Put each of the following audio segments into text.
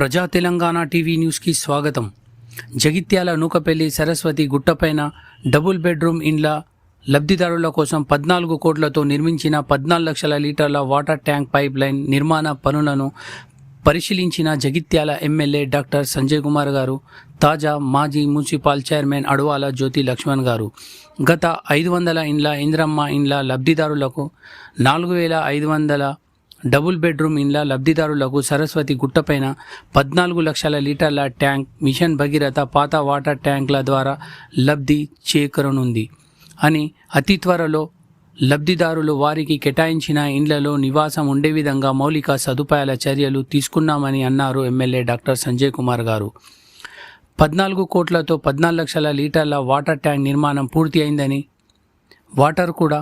ప్రజా తెలంగాణ టీవీ న్యూస్కి స్వాగతం. జగిత్యాల నూకపల్లి సరస్వతి గుట్టపైన డబుల్ బెడ్రూమ్ ఇండ్ల లబ్ధిదారుల కోసం పద్నాలుగు కోట్లతో నిర్మించిన పద్నాలుగు లక్షల లీటర్ల వాటర్ ట్యాంక్ పైప్ లైన్ నిర్మాణ పనులను పరిశీలించిన జగిత్యాల ఎమ్మెల్యే డాక్టర్ సంజయ్ కుమార్ గారు తాజా మాజీ మున్సిపల్ చైర్మన్ అడవాల జ్యోతి లక్ష్మణ్ గారు. గత ఐదు వందల ఇండ్ల ఇంద్రమ్మ ఇండ్ల లబ్ధిదారులకు నాలుగు వేల ఐదు వందల డబుల్ బెడ్రూమ్ ఇండ్ల లబ్ధిదారులకు సరస్వతి గుట్టపైన పద్నాలుగు లక్షల లీటర్ల ట్యాంక్ మిషన్ భగీరథ పాత వాటర్ ట్యాంకుల ద్వారా లబ్ధి చేకరనుంది అని అతి త్వరలో లబ్ధిదారులు వారికి కేటాయించిన ఇండ్లలో నివాసం ఉండే విధంగా మౌలిక సదుపాయాల చర్యలు తీసుకున్నామని అన్నారు ఎమ్మెల్యే డాక్టర్ సంజయ్ కుమార్ గారు. పద్నాలుగు కోట్లతో పద్నాలుగు లక్షల లీటర్ల వాటర్ ట్యాంక్ నిర్మాణం పూర్తి అయిందని వాటర్ కూడా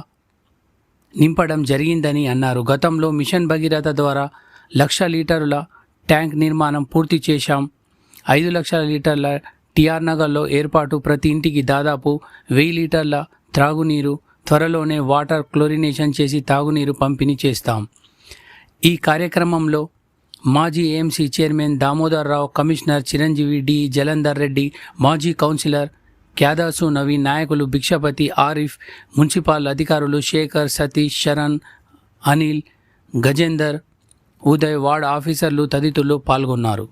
నింపడం జరిగిందని అన్నారు. గతంలో మిషన్ భగీరథ ద్వారా లక్ష లీటరుల ట్యాంక్ నిర్మాణం పూర్తి చేశాం. ఐదు లక్షల లీటర్ల టిఆర్ నగర్లో ఏర్పాటు ప్రతి ఇంటికి దాదాపు వెయ్యి లీటర్ల త్రాగునీరు త్వరలోనే వాటర్ క్లోరినేషన్ చేసి తాగునీరు పంపిణీ చేస్తాం. ఈ కార్యక్రమంలో మాజీ AMC chairman Damodar Rao commissioner Chiranjeevi D Jalandhar Reddy మాజీ కౌన్సిలర్ క్యాదాసు నవీన్ నాయకులు భిక్షపతి ఆరిఫ్ మున్సిపల్ అధికారులు శేఖర్ సతీష్ శరణ్ అనిల్ గజేందర్ ఉదయ్ వార్డ్ ఆఫీసర్లు తదితరులు పాల్గొన్నారు.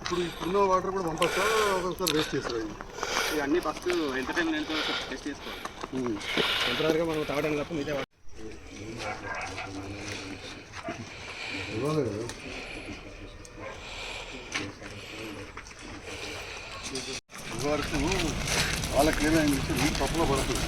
ఇప్పుడు ఇప్పుడున్న వాటర్ కూడా పంపొచ్చా? ఒకసారి వేస్ట్ చేస్తారు ఇవన్నీ ఫస్ట్ ఎంత టైం నేను టెస్ట్ చేసుకోవాలి. టెంపరీగా మనం తాగడం తప్ప మిగతా వరకు వాళ్ళకి ఏమైంది నీళ్ళు తప్పులో పడుతుంది